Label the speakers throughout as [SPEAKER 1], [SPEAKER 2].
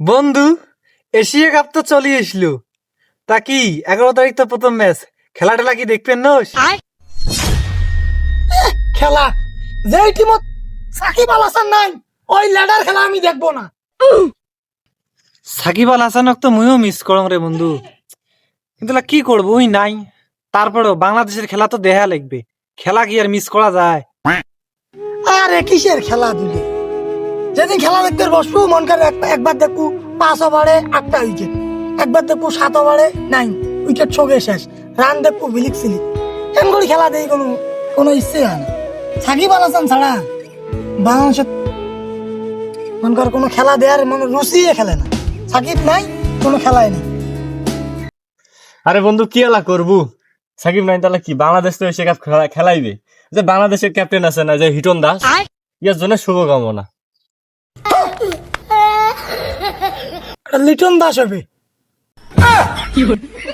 [SPEAKER 1] বন্ধু Asia cup তো চলে আসলো। তা কি এগারো তারিখ তো প্রথম ম্যাচ খেলা টেলা কি দেখবেন নোস
[SPEAKER 2] খেলা। যে টিমত সাকিব আল হাসান নাই ওই ল্যাডার খেলা আমি দেখব না।
[SPEAKER 1] সাকিব আল হাসানক তো মুইও মিস করং রে বন্ধু। কিন্তু লা কি করব ওই নাই। তারপরেও বাংলাদেশের খেলা তো দেখা লাগবে। খেলা কি আর মিস করা যায়?
[SPEAKER 2] আরে কিসের খেলা দুলে? যেদিন খেলা দেখতে বসবো মন করে একবার দেখব পাঁচ ওভারে আটটা উইকেট একবার দেখব সাত ওভারে নাইন উইকেট ছকে শেষ রান দেখব বিলিক সিলিক। এমন করে খেলা দেই কোনো কোনো ইচ্ছে হয় না। সাকিব আল হাসান ছাড়া বাংলাদেশের মন করে কোনো খেলা দেওয়ার মনে রুচিয়ে খেলে না। সাকিব নাই কোনো খেলাই নেই।
[SPEAKER 3] আরে বন্ধু কি এলা করবু? সাকিব নাই তাহলে কি বাংলাদেশ তো এসে খেলাইবে। যে বাংলাদেশের ক্যাপ্টেন আছে না যে হিটন দাস ইয়ার জন্য শুভকামনা।
[SPEAKER 2] লিটন দাস হবে।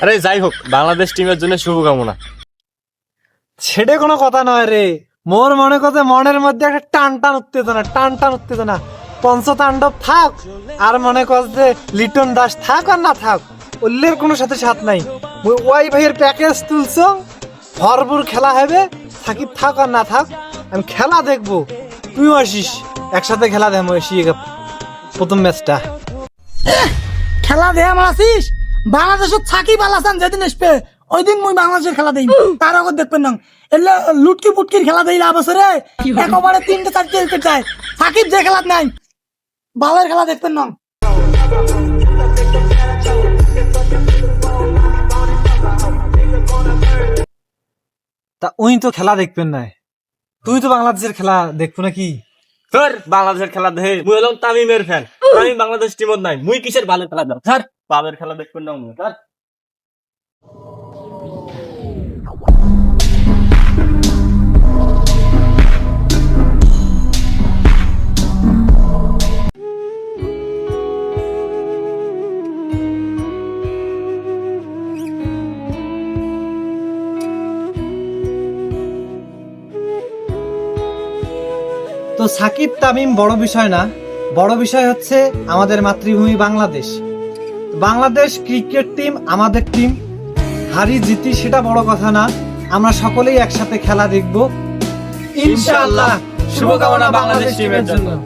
[SPEAKER 3] আরে যাই হোক বাংলাদেশ টিমের জন্য শুভকামনা।
[SPEAKER 1] সেটা কোনো কথা নয় রে। মোর মনে কথা মনের মধ্যে একটা টান টান উত্তেজনা টান টান উত্তেজনা। পঞ্চতাণ্ডব থাক আর মনে কর যে লিটন দাস থাক আর না থাক অল্যের কোনো সাথে সাথ নাই। ওই ওয়াই ভাইয়ের প্যাকেজ তুলছ ভরপুর খেলা হবে সাকিব থাক আর না থাক আমি খেলা দেখব। তুইও আসিস একসাথে খেলা দেবো এসিয়ে প্রথম ম্যাচটা
[SPEAKER 2] খেলা দেয়া মারাছিস বাংলাদেশের সাকিব আল হাসান যেদিন আসবে ওই দিন মুই বাংলাদেশের খেলা দেই তার আগত দেখবেন না। এলে লুটকি পুটকির খেলা দেই লাভ আছে রে। এক তিনটে চারটে উইকেট যায় সাকিব যে খেলা নাই বালের খেলা দেখবেন না।
[SPEAKER 1] তা উই তো খেলা দেখবেন না তুই তো বাংলাদেশের খেলা দেখব নাকি?
[SPEAKER 3] তোর বাংলাদেশের খেলা দেখে মুই হলাম তামিমের ফ্যান তামিম বাংলাদেশ টিমত নাই। মুই কিসের ভালো খেলা দাও স্যার বাবের খেলা দেখবেন না স্যার।
[SPEAKER 1] তো সাকিব তামিম বড় বিষয় না। বড় বিষয় হচ্ছে আমাদের মাতৃভূমি বাংলাদেশ। বাংলাদেশ ক্রিকেট টিম আমাদের টিম। হারি জিতি সেটা বড় কথা না। আমরা সকলেই একসাথে খেলা দেখব। ইনশাআল্লাহ। শুভকামনা বাংলাদেশ টিমের জন্য।